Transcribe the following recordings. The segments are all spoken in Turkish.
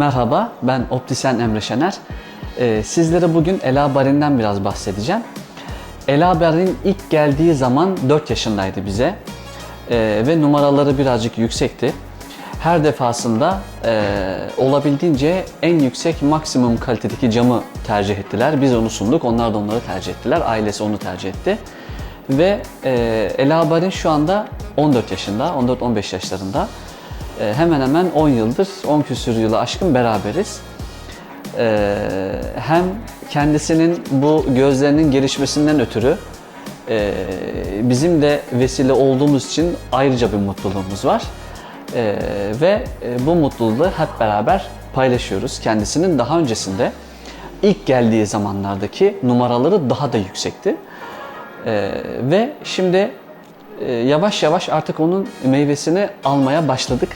Merhaba, ben optisyen Emre Şener. Ee, sizlere bugün Ela Barin'den biraz bahsedeceğim. Ela Barin ilk geldiği zaman 4 yaşındaydı bize Ee, ve numaraları birazcık yüksekti. Her defasında e, olabildiğince en yüksek maksimum kalitedeki camı tercih ettiler. Biz onu sunduk, onlar da onları tercih ettiler. Ailesi onu tercih etti. Ve e, Ela Barin şu anda 14 yaşında, 14-15 yaşlarında. E, hemen hemen 10 yıldır, 10 küsür yılı aşkın beraberiz. E, hem kendisinin bu gözlerinin gelişmesinden ötürü e, bizim de vesile olduğumuz için ayrıca bir mutluluğumuz var. E, ve e, bu mutluluğu hep beraber paylaşıyoruz. Kendisinin daha öncesinde ilk geldiği zamanlardaki numaraları daha da yüksekti. Ee, ve şimdi e, yavaş yavaş artık onun meyvesini almaya başladık.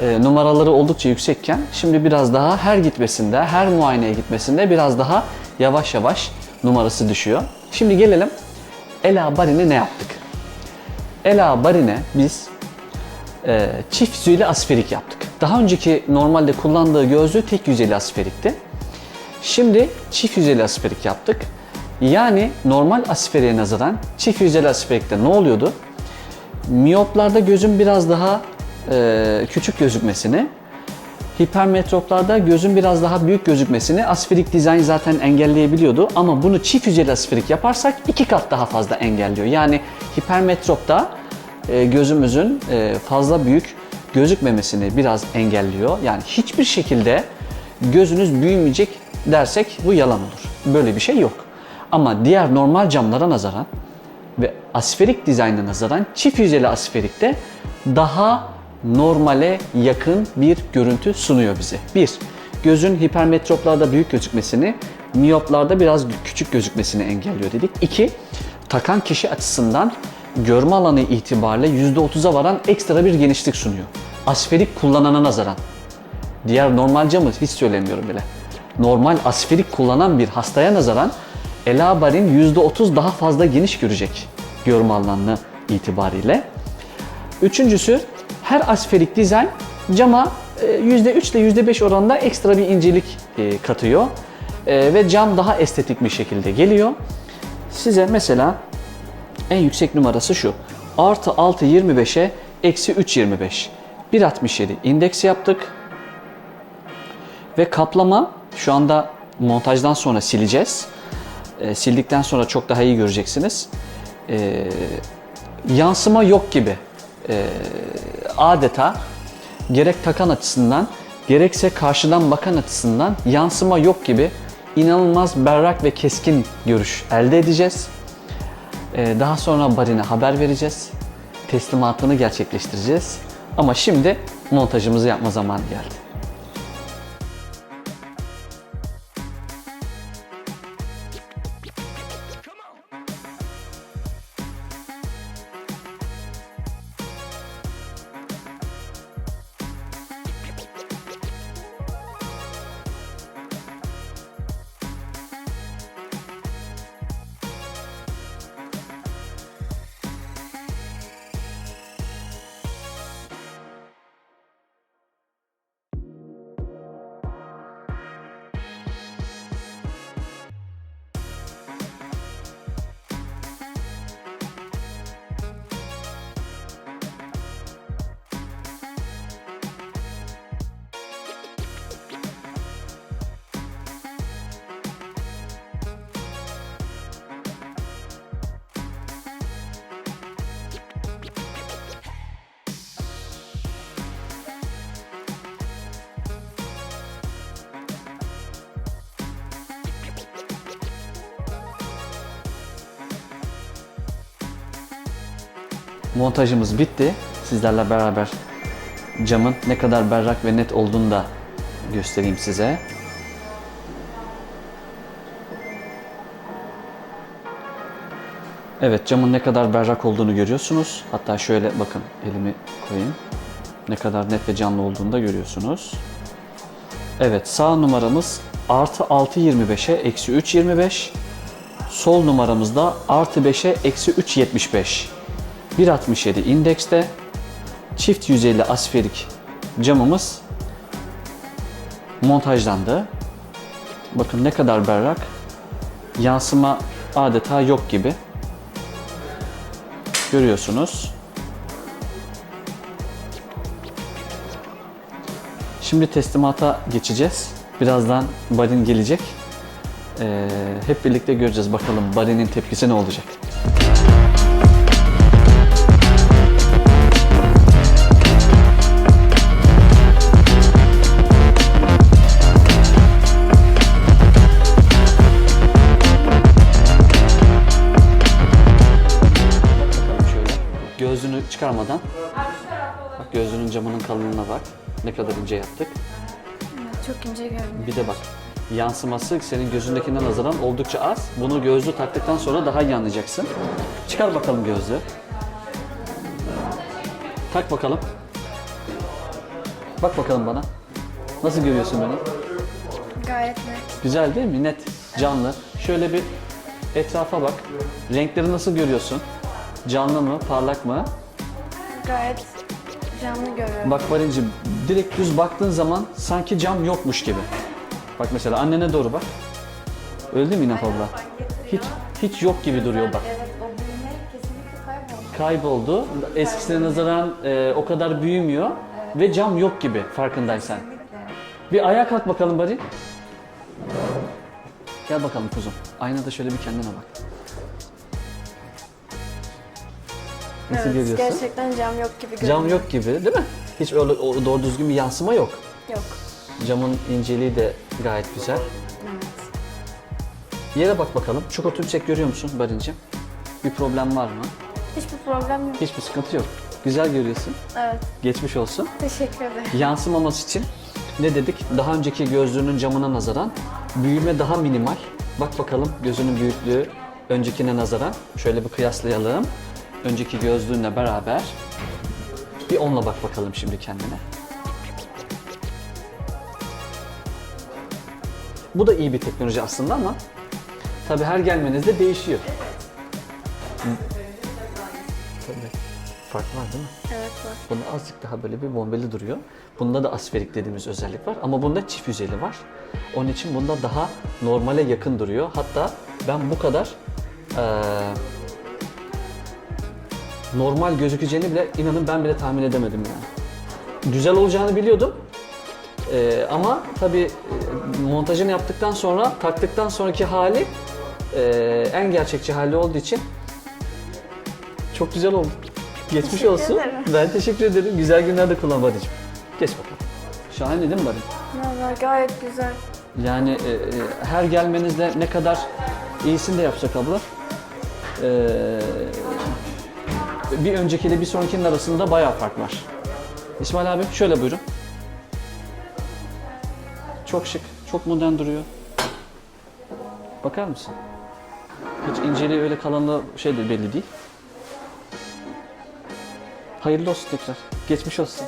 Ee, numaraları oldukça yüksekken şimdi biraz daha her gitmesinde, her muayeneye gitmesinde biraz daha yavaş yavaş numarası düşüyor. Şimdi gelelim Ela Barin'e ne yaptık? Ela Barin'e biz e, çift yüzeyli asferik yaptık. Daha önceki normalde kullandığı gözlüğü tek yüzeyli asferikti. Şimdi çift yüzeyli asferik yaptık. Yani normal asferiğe nazaran çift yüzeyli asferikte ne oluyordu? Miyoplarda gözün biraz daha e, küçük gözükmesini, hipermetroplarda gözün biraz daha büyük gözükmesini asferik dizayn zaten engelleyebiliyordu. Ama bunu çift yüzeyli asferik yaparsak iki kat daha fazla engelliyor. Yani hipermetropta e, gözümüzün e, fazla büyük gözükmemesini biraz engelliyor. Yani hiçbir şekilde gözünüz büyümeyecek dersek bu yalan olur. Böyle bir şey yok. Ama diğer normal camlara nazaran ve asferik dizaynına nazaran çift yüzeyli asferikte daha normale yakın bir görüntü sunuyor bize. Bir, gözün hipermetroplarda büyük gözükmesini, miyoplarda biraz küçük gözükmesini engelliyor dedik. İki, takan kişi açısından görme alanı itibariyle %30'a varan ekstra bir genişlik sunuyor. Asferik kullanana nazaran. Diğer normal camı hiç söylemiyorum bile. Normal asferik kullanan bir hastaya nazaran Elabar'in %30 daha fazla geniş görecek görme alanı itibariyle. Üçüncüsü her asferik dizayn cama e, %3 ile %5 oranında ekstra bir incelik e, katıyor. E, Ve cam daha estetik bir şekilde geliyor. Size mesela en yüksek numarası şu. Artı 6.25'e eksi 3.25. 1.67 indeks yaptık. Ve kaplama şu anda montajdan sonra sileceğiz. E, sildikten sonra çok daha iyi göreceksiniz. E, yansıma yok gibi. E, adeta gerek takan açısından gerekse karşıdan bakan açısından yansıma yok gibi inanılmaz berrak ve keskin görüş elde edeceğiz. E, daha sonra barine haber vereceğiz. Teslimatını gerçekleştireceğiz. Ama şimdi montajımızı yapma zamanı geldi. Montajımız bitti. Sizlerle beraber camın ne kadar berrak ve net olduğunu da göstereyim size. Evet camın ne kadar berrak olduğunu görüyorsunuz. Hatta şöyle bakın elimi koyayım. Ne kadar net ve canlı olduğunu da görüyorsunuz. Evet sağ numaramız artı 6.25'e eksi 3.25. Sol numaramızda artı 5'e eksi 3.75. 1.67 indekste çift yüzeyli asferik camımız montajlandı. Bakın ne kadar berrak. Yansıma adeta yok gibi. Görüyorsunuz. Şimdi teslimata geçeceğiz. Birazdan Barin gelecek. Ee, hep birlikte göreceğiz bakalım Barin'in tepkisi ne olacak. Çıkarmadan. Bak gözlüğünün camının kalınlığına bak. Ne kadar ince yaptık. Çok ince görünüyor. Bir de bak yansıması senin gözündekinden nazaran oldukça az. Bunu gözlüğü taktıktan sonra daha iyi anlayacaksın. Çıkar bakalım gözlüğü. Tak bakalım. Bak bakalım bana. Nasıl görüyorsun beni? Gayet net. Güzel değil mi? Net, canlı. Şöyle bir etrafa bak. Renkleri nasıl görüyorsun? Canlı mı, parlak mı? Gayet canlı görüyorum. Bak Barincim, direkt düz baktığın zaman sanki cam yokmuş gibi. Bak mesela annene doğru bak. Öyle değil mi İnaf abla? Hiç, hiç yok gibi duruyor bak. Evet o büyüme kesinlikle kayboldu. Kayboldu. Eskisine nazaran e, o kadar büyümüyor. Ve cam yok gibi farkındaysan. Bir ayağa kalk bakalım Bari. Gel bakalım kuzum. Aynada şöyle bir kendine bak. Nasıl evet, görüyorsun? Gerçekten cam yok gibi görünüyor. Cam yok gibi değil mi? Hiç öyle o doğru düzgün bir yansıma yok. Yok. Camın inceliği de gayet güzel. Evet. Yere bak bakalım. Çukur tümsek görüyor musun Barincim? Bir problem var mı? Hiçbir problem yok. Hiçbir sıkıntı yok. Güzel görüyorsun. Evet. Geçmiş olsun. Teşekkür ederim. Yansımaması için ne dedik? Daha önceki gözlüğünün camına nazaran büyüme daha minimal. Bak bakalım gözünün büyüklüğü öncekine nazaran. Şöyle bir kıyaslayalım. Önceki gözlüğünle beraber. Bir onunla bak bakalım şimdi kendine. Bu da iyi bir teknoloji aslında ama tabii her gelmenizde değişiyor. Tabii. Fark var değil mi? Evet var. Bunda azıcık daha böyle bir bombeli duruyor. Bunda da asferik dediğimiz özellik var ama bunda çift yüzeyli var. Onun için bunda daha normale yakın duruyor. Hatta ben bu kadar eee, normal gözükeceğini bile inanın ben bile tahmin edemedim yani. Güzel olacağını biliyordum. Eee, ama tabii e, montajını yaptıktan sonra taktıktan sonraki hali eee, en gerçekçi hali olduğu için çok güzel oldu. Geçmiş Teşekkür olsun. ederim. Ben teşekkür ederim. Güzel günlerde kullan Badicim. Geç bakalım. Şahane değil mi Badi? Valla gayet güzel. Yani e, e, her gelmenizde ne kadar iyisini de yapsak abla. e, bir öncekiyle bir sonrakinin arasında bayağı fark var. İsmail abi şöyle buyurun. Çok şık, çok modern duruyor. Bakar mısın? Hiç inceliği öyle kalınlığı şey de belli değil. Hayırlı olsun tekrar. Geçmiş olsun.